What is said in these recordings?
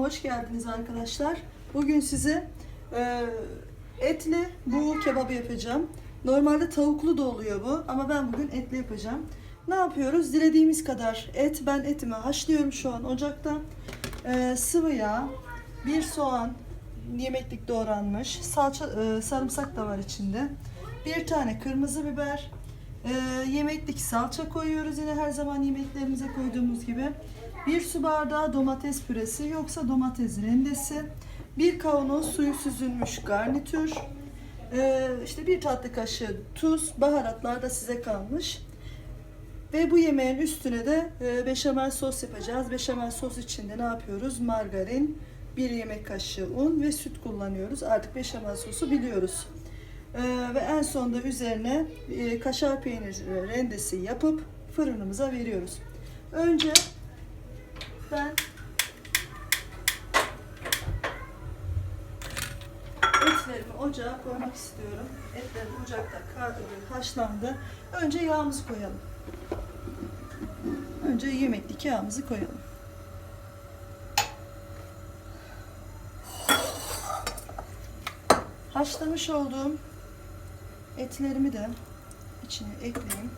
hoş geldiniz arkadaşlar. Bugün size e, etli bu kebabı yapacağım. Normalde tavuklu da oluyor bu ama ben bugün etli yapacağım. Ne yapıyoruz? Dilediğimiz kadar et. Ben etimi haşlıyorum şu an ocakta. E, sıvı yağ, bir soğan, yemeklik doğranmış, salça, e, sarımsak da var içinde. Bir tane kırmızı biber, e, yemeklik salça koyuyoruz yine her zaman yemeklerimize koyduğumuz gibi. Bir su bardağı domates püresi yoksa domates rendesi. Bir kavanoz suyu süzülmüş garnitür. E, işte bir tatlı kaşığı tuz, baharatlar da size kalmış. Ve bu yemeğin üstüne de e, beşamel sos yapacağız. Beşamel sos içinde ne yapıyoruz? Margarin, bir yemek kaşığı un ve süt kullanıyoruz. Artık beşamel sosu biliyoruz. E, ve en sonunda üzerine kaşar peynir rendesi yapıp fırınımıza veriyoruz. Önce ben etlerimi ocağa koymak istiyorum. Etlerim ocakta kar- haşlandı. Önce yağımızı koyalım. Önce yemeklik yağımızı koyalım. Haşlamış olduğum etlerimi de içine ekleyeyim.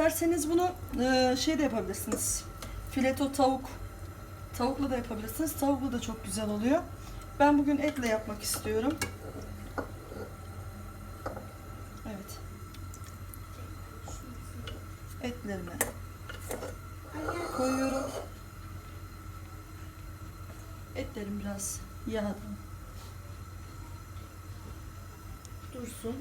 İsterseniz bunu e, şey de yapabilirsiniz. Fileto tavuk. Tavukla da yapabilirsiniz. Tavuklu da çok güzel oluyor. Ben bugün etle yapmak istiyorum. Evet. Etlerimi koyuyorum. Etlerim biraz yağda dursun.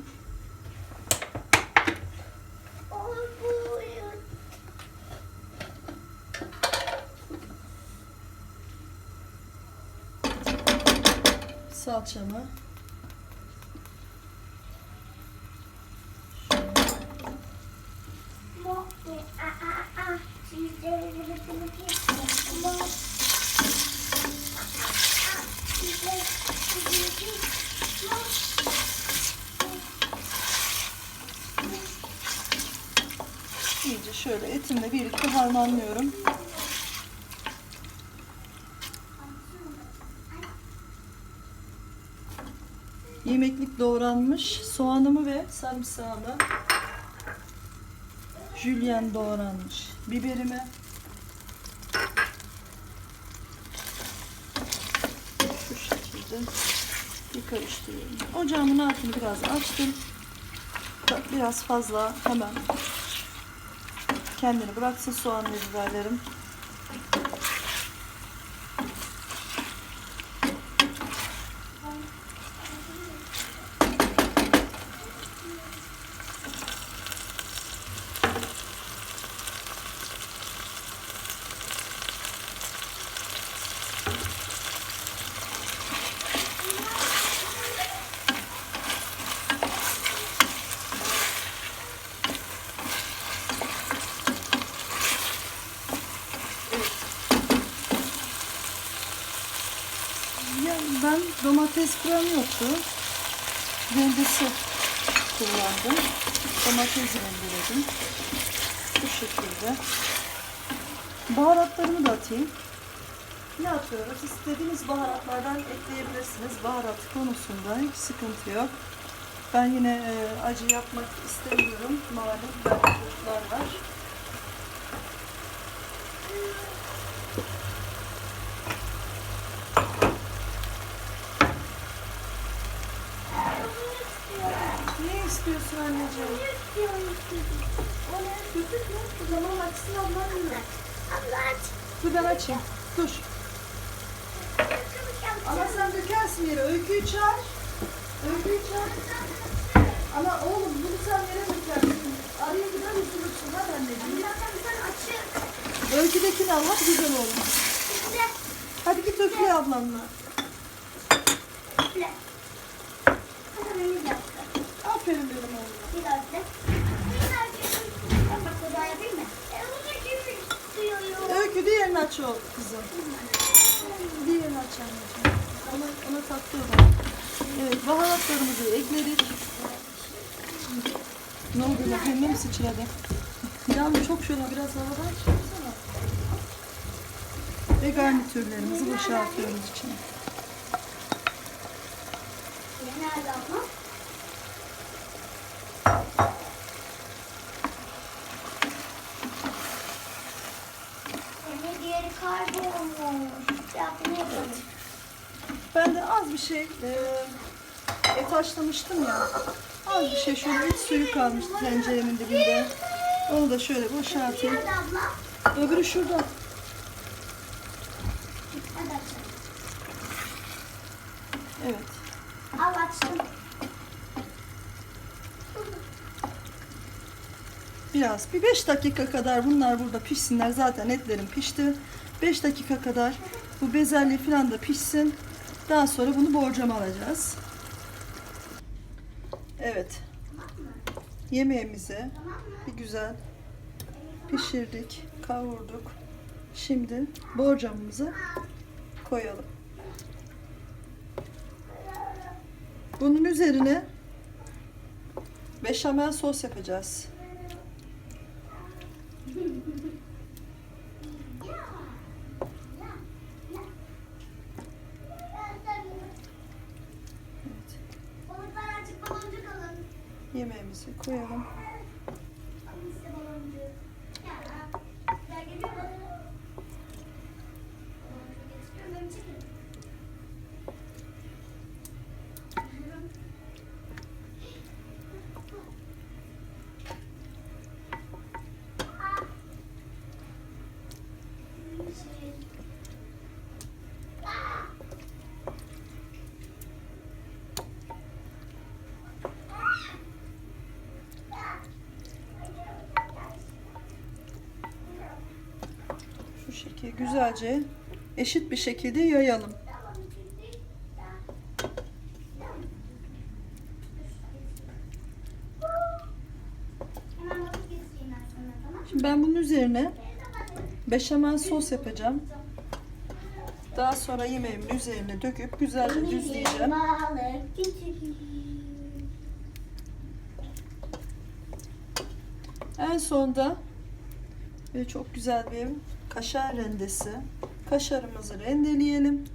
Salçamı iyice şöyle etimle birlikte harmanlıyorum. Yemeklik doğranmış soğanımı ve sarımsağımı jülyen doğranmış biberimi şu şekilde bir karıştırıyorum. Ocağımın altını biraz açtım. Biraz fazla hemen kendini bıraksın soğan ve biberlerim. Ya ben domates krem yoktu. Rendesi kullandım. Domates rendeledim. Bu şekilde. Baharatlarımı da atayım. Ne atıyoruz? İstediğiniz baharatlardan ekleyebilirsiniz. Baharat konusunda hiç sıkıntı yok. Ben yine e, acı yapmak istemiyorum. Malum ben var. Ne istiyorsun anneciğim? O ne? Köpük mü? Tamam açsın ablam yine. Dur ben açayım. Dur. Ama sen dökersin yere. Öyküyü çağır. Öyküyü çağır. Ama oğlum bunu sen yere dökersin. Araya gider üzülürsün. Hadi anneciğim. Öyküdekini al. Hadi güzel oğlum. Hadi git öpüle ablanla. Aferin benim oğlum. Öykü diğerini aç o kızım. Diğerini aç anneciğim. Ona, ona taktı o da. Evet baharatlarımızı ekledik. Ne oldu bakayım mi sıçradı? Yağmur çok şöyle biraz havadan çıksana. Ve garnitürlerimizi boşaltıyoruz içine. Nerede abla? Kaybolmuş. Yapmayalım. Ben de az bir şey e, et haşlamıştım ya. Az bir şey şöyle et suyu kalmıştı tenceremin dibinde. Onu da şöyle boşaltayım. Öbürü şurada. Evet. Al açtım. Biraz bir 5 dakika kadar bunlar burada pişsinler. Zaten etlerim pişti. 5 dakika kadar bu bezelye falan da pişsin. Daha sonra bunu borcama alacağız. Evet. Yemeğimizi bir güzel pişirdik, kavurduk. Şimdi borcamımızı koyalım. Bunun üzerine beşamel sos yapacağız. Şekilde güzelce eşit bir şekilde yayalım. Şimdi ben bunun üzerine beşamel sos yapacağım. Daha sonra yemeğimin üzerine döküp güzelce düzleyeceğim. En sonda böyle çok güzel bir kaşar rendesi. Kaşarımızı rendeleyelim.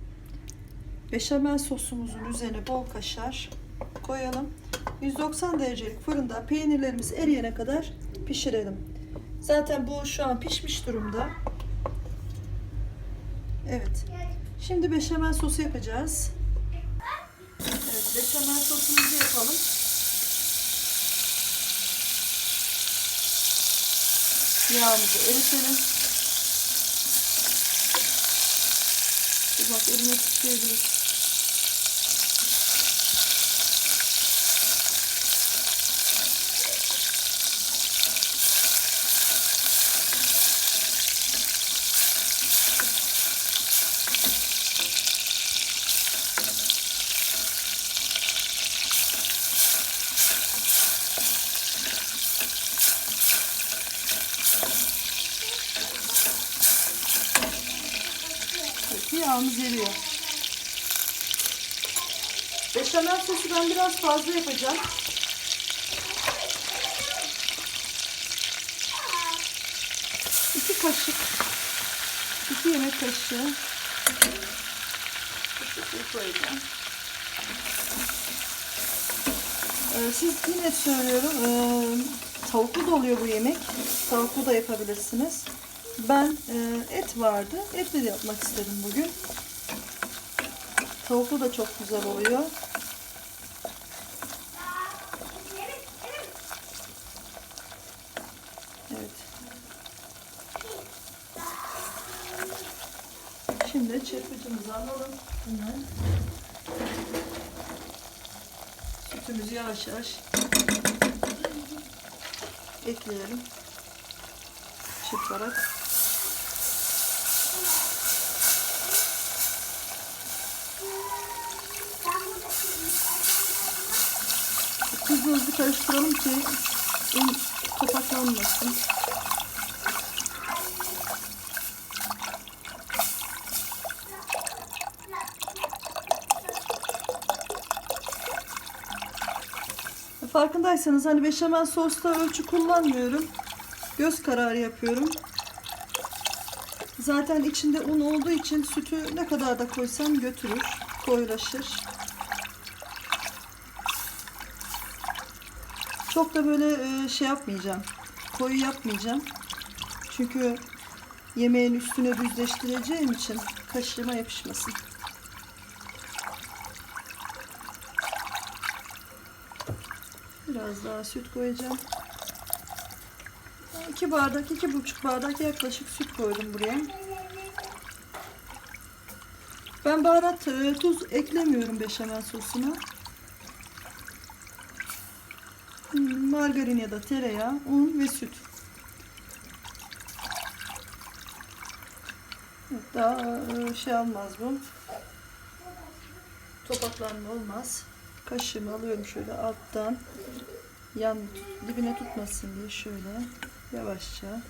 Beşamel sosumuzun üzerine bol kaşar koyalım. 190 derecelik fırında peynirlerimiz eriyene kadar pişirelim. Zaten bu şu an pişmiş durumda. Evet. Şimdi beşamel sosu yapacağız. Evet, beşamel sosumuzu yapalım. Yağımızı eritelim. Bak elime titreyebilir. Evet, yağımız eriyor. Beşamel sosu ben biraz fazla yapacağım. İki kaşık, iki yemek kaşığı. Ee, siz yine söylüyorum, ee, tavuklu da oluyor bu yemek. Tavuklu da yapabilirsiniz. Ben e, et vardı, etle de yapmak istedim bugün. Tavuklu da çok güzel oluyor. Evet. Şimdi çırpıcımızı alalım. Hemen. Sütümüzü yavaş yavaş ekleyelim. Çırparak. Hızlı hızlı karıştıralım ki un topaklanmasın. Farkındaysanız hani beşamel sosta ölçü kullanmıyorum. Göz kararı yapıyorum. Zaten içinde un olduğu için sütü ne kadar da koysam götürür, koyulaşır. Çok da böyle e, şey yapmayacağım. Koyu yapmayacağım. Çünkü yemeğin üstüne düzleştireceğim için kaşığıma yapışmasın. Biraz daha süt koyacağım. İki bardak, iki buçuk bardak yaklaşık süt koydum buraya. Ben baharat, e, tuz eklemiyorum beşamel sosuna. Margarin ya da tereyağı, un ve süt. Daha e, şey olmaz bu. Topaklanma olmaz. Kaşığımı alıyorum şöyle alttan. Yan dibine tutmasın diye şöyle yavaşça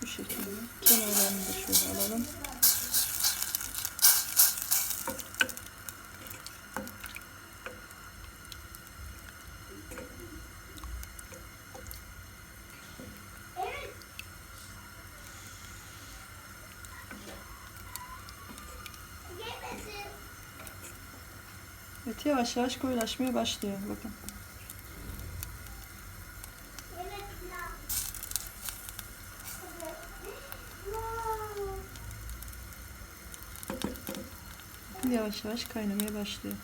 şu şekilde kenarlarını da şöyle alalım. Evet yavaş yavaş koyulaşmaya başlıyor bakın. Yavaş yavaş kaynamaya başlıyor.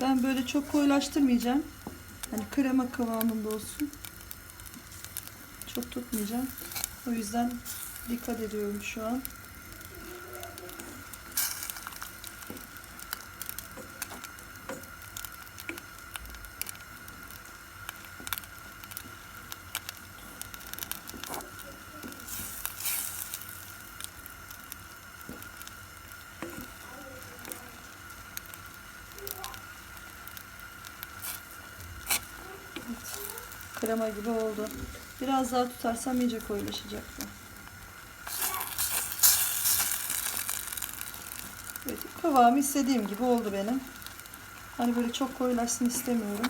Ben böyle çok koyulaştırmayacağım. Hani krema kıvamında olsun. Çok tutmayacağım. O yüzden dikkat ediyorum şu an. Krema gibi oldu. Biraz daha tutarsam iyice koyulaşacak bu. Evet, kıvamı istediğim gibi oldu benim. Hani böyle çok koyulaşsın istemiyorum.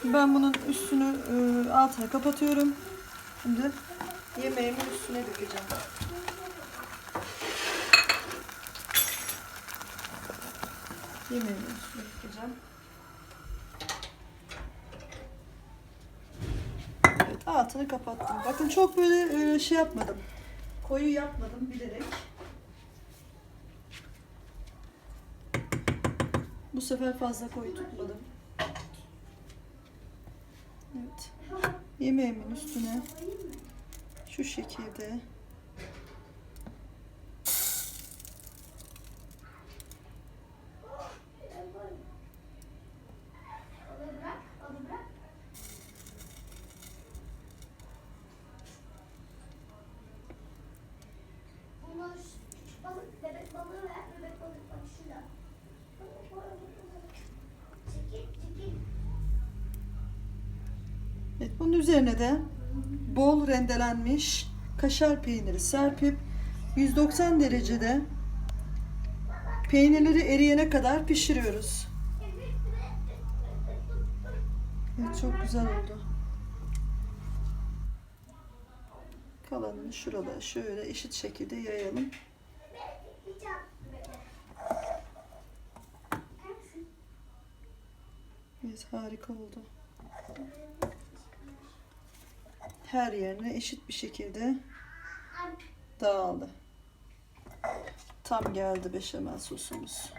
Şimdi ben bunun üstünü e, altını kapatıyorum. Şimdi yemeğimin üstüne dökeceğim. Yemeğimin üstüne dökeceğim. Evet, altını kapattım. Bakın çok böyle e, şey yapmadım. Koyu yapmadım bilerek. Bu sefer fazla koyu tutmadım. Evet. Yemeğimin üstüne şu şekilde Evet, bunun üzerine de bol rendelenmiş kaşar peyniri serpip 190 derecede peynirleri eriyene kadar pişiriyoruz. Evet, çok güzel oldu. Kalanını şurada şöyle eşit şekilde yayalım. Evet, harika oldu. Her yerine eşit bir şekilde dağıldı. Tam geldi beşamel sosumuz.